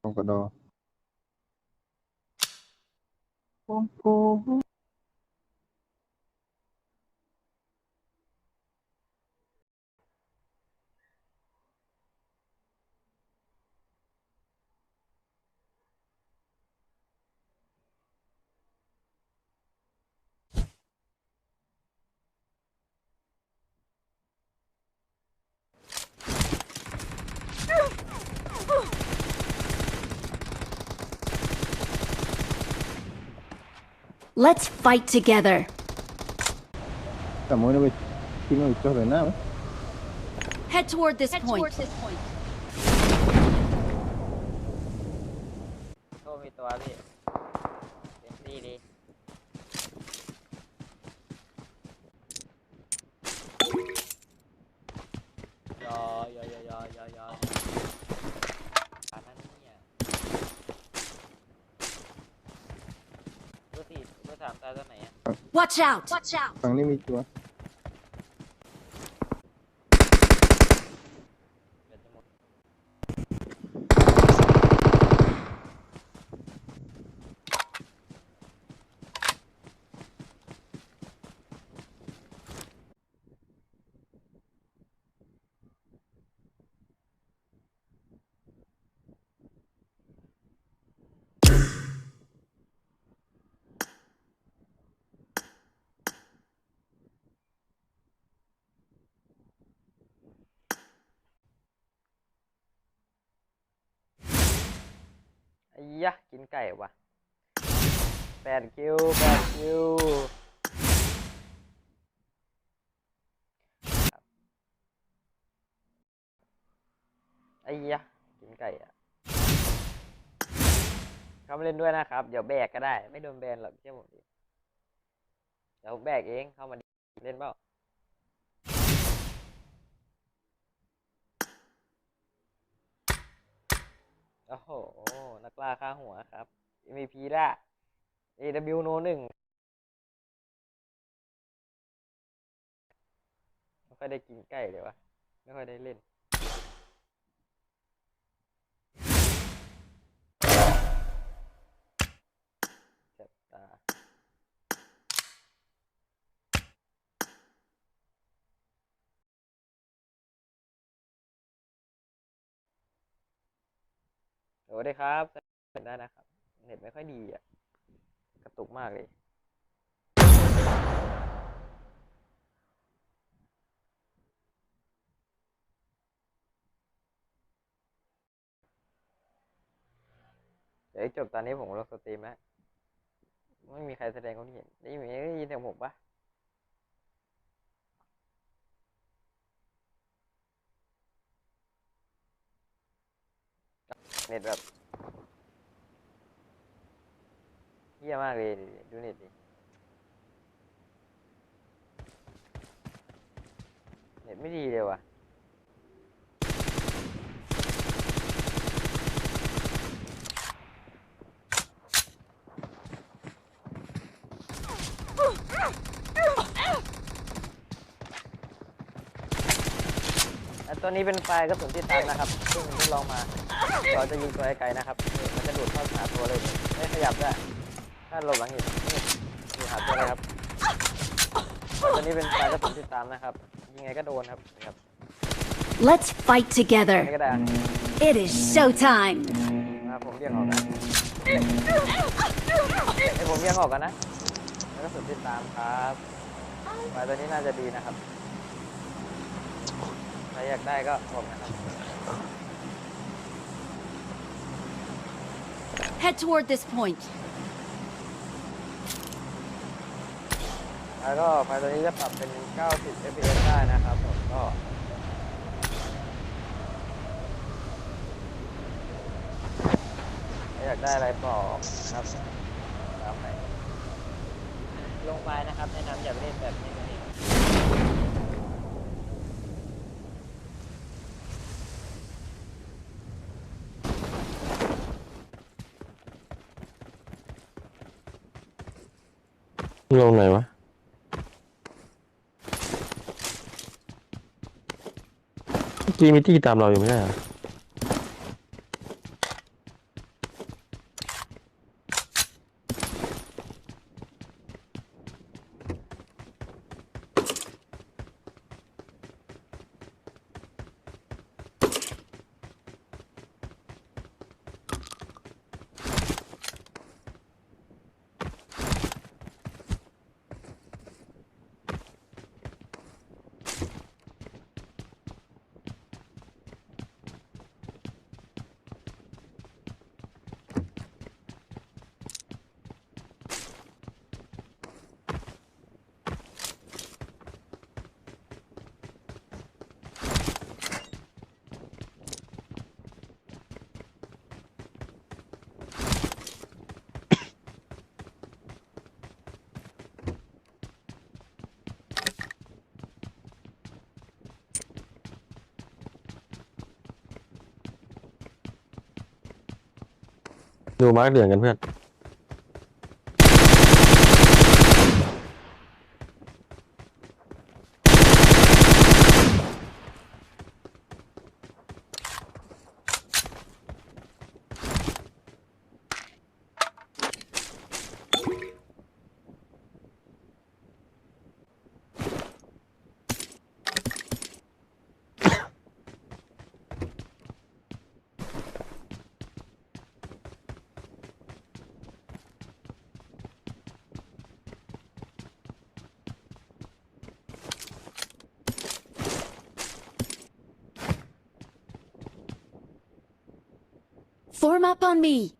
ผมก Let's fight together. Head toward this Head point. Toward this point. ตายตัวไหนอะ Watch out! Watch out. ฝั่งนี้มีตัว อ้ยะกินไก่ว่ะแปดคิวแปดคิวไอ้ยะกินไก่อะเข้ามาเล่นด้วยนะครับ เดี๋ยวแบกก็ได้ ไม่โดนแบนหรอกเชื่อผมดิเดี๋ยวแบกเองเข้ามาเล่นเปล่า อ้โห นักล่าค่าหัวครับ MVP ละ AW No หนึ่งไม่ค่อยได้กินไก่เลยวะ ไม่ค่อยได้เล่น เจ็บตา สวัสดีครับเน็ตได้นะครับ เน็ตไม่ค่อยดีอะ กระตุกมากเลย เดี๋ยวจบตอนนี้ผมลงสตรีมแล้ว ไม่มีใครแสดงความคิดเห็นได้ยินได้ยินเสียงผมปะ เน็ตแบบเฮี้ยมากเลยดูเน็ตดิเน็ตไม่ดีเลยว่ะและตัวนี้เป็นไฟกระสุนที่ตันนะครับซึ่งผมทดลองมา เราจะยิงตัวไกลๆนะครับนี่มันจะดูดเข้าหาตัวเลย ไม่ขยับด้วยถ้าหลบหลังหินนี่ดูหาตัวเลยครับตัวนี้เป็นไฟล์กระสุนที่ตามนะครับยิงไงก็โดนครับนี่ครับ Let's fight อัน together. นี้ก็ได้อะ It is showtime. มาผมเรียกออกนะให้ผมเรียกออกกันนะ แล้วก็สุดติดตามครับไฟล์ตัวนี้น่าจะดีนะครับ ใครอยากได้ก็บอกนะครับ Head toward this point. แล้วก็ไฟตัวนี้จะปรับเป็น 90 fps ได้นะครับผมก็ อยากได้อะไรบอกนะครับตามไปลงไปนะครับ แนะนำอย่าไปเล่นแบบนี้นะ ลงไหนวะตกี้มีตี้ตามเราอยู่ไม่ใช่เหรอ ดูมาร์กเหลืองกันเพื่อน Form up on me.